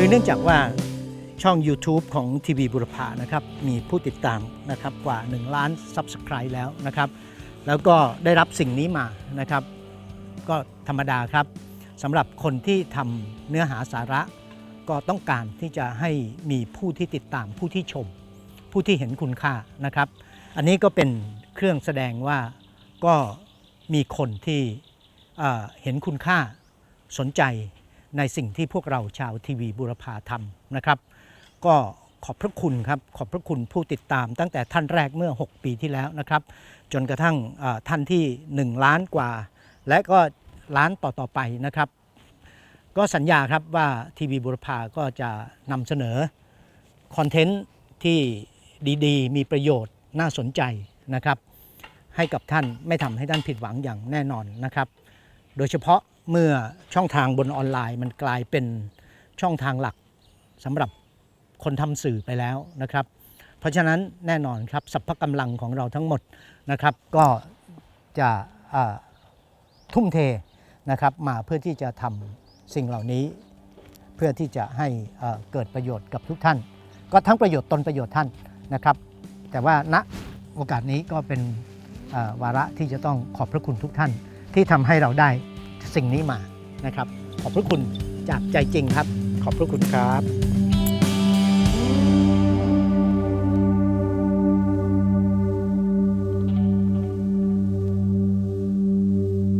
คือเนื่องจากว่าช่อง YouTube ของทีวีบุรพานะครับมีผู้ติดตามนะครับกว่า 1 ล้าน Subscribe แล้วนะครับ แล้วก็ได้รับสิ่งนี้มานะครับ ก็ธรรมดาครับสำหรับคนที่ทำเนื้อหาสาระ ก็ต้องการที่จะให้มีผู้ที่ติดตามผู้ที่ชม ผู้ที่เห็นคุณค่านะครับ อันนี้ก็เป็นเครื่องแสดงว่าก็มีคนที่เอ่อเห็นคุณค่าสนใจ ในสิ่งที่พวกเราชาวทีวีบุรพาทำนะครับ ก็ขอบพระคุณครับขอบพระคุณผู้ติดตามตั้งแต่ท่านแรกเมื่อ 6 ปีที่แล้วนะครับ จนกระทั่งท่านที่ 1 ล้านกว่า และก็ล้านต่อๆไปนะครับ ก็สัญญาครับว่าทีวีบุรพาก็จะนำเสนอคอนเทนต์ที่ดีๆ มีประโยชน์น่าสนใจนะครับ ให้กับท่านไม่ทำให้ท่านผิดหวังอย่างแน่นอนนะครับ โดยเฉพาะ เมื่อช่องทางบนออนไลน์ มันกลายเป็นช่องทางหลักสำหรับคนทำสื่อไปแล้วนะครับ เพราะฉะนั้นแน่นอนครับสัพพกำลังของเราทั้งหมดนะครับ ก็จะทุ่มเทนะครับมาเพื่อที่จะทำสิ่งเหล่านี้ เพื่อที่จะให้เกิดประโยชน์กับทุกท่าน ก็ทั้งประโยชน์ตนประโยชน์ท่านนะครับ แต่ว่าณโอกาสนี้ก็เป็นวาระที่จะต้องขอบพระคุณทุกท่านที่ทำให้เราได้ สิ่งนี้มานะครับ ขอบพระคุณจากใจจริงครับ ขอบพระคุณครับ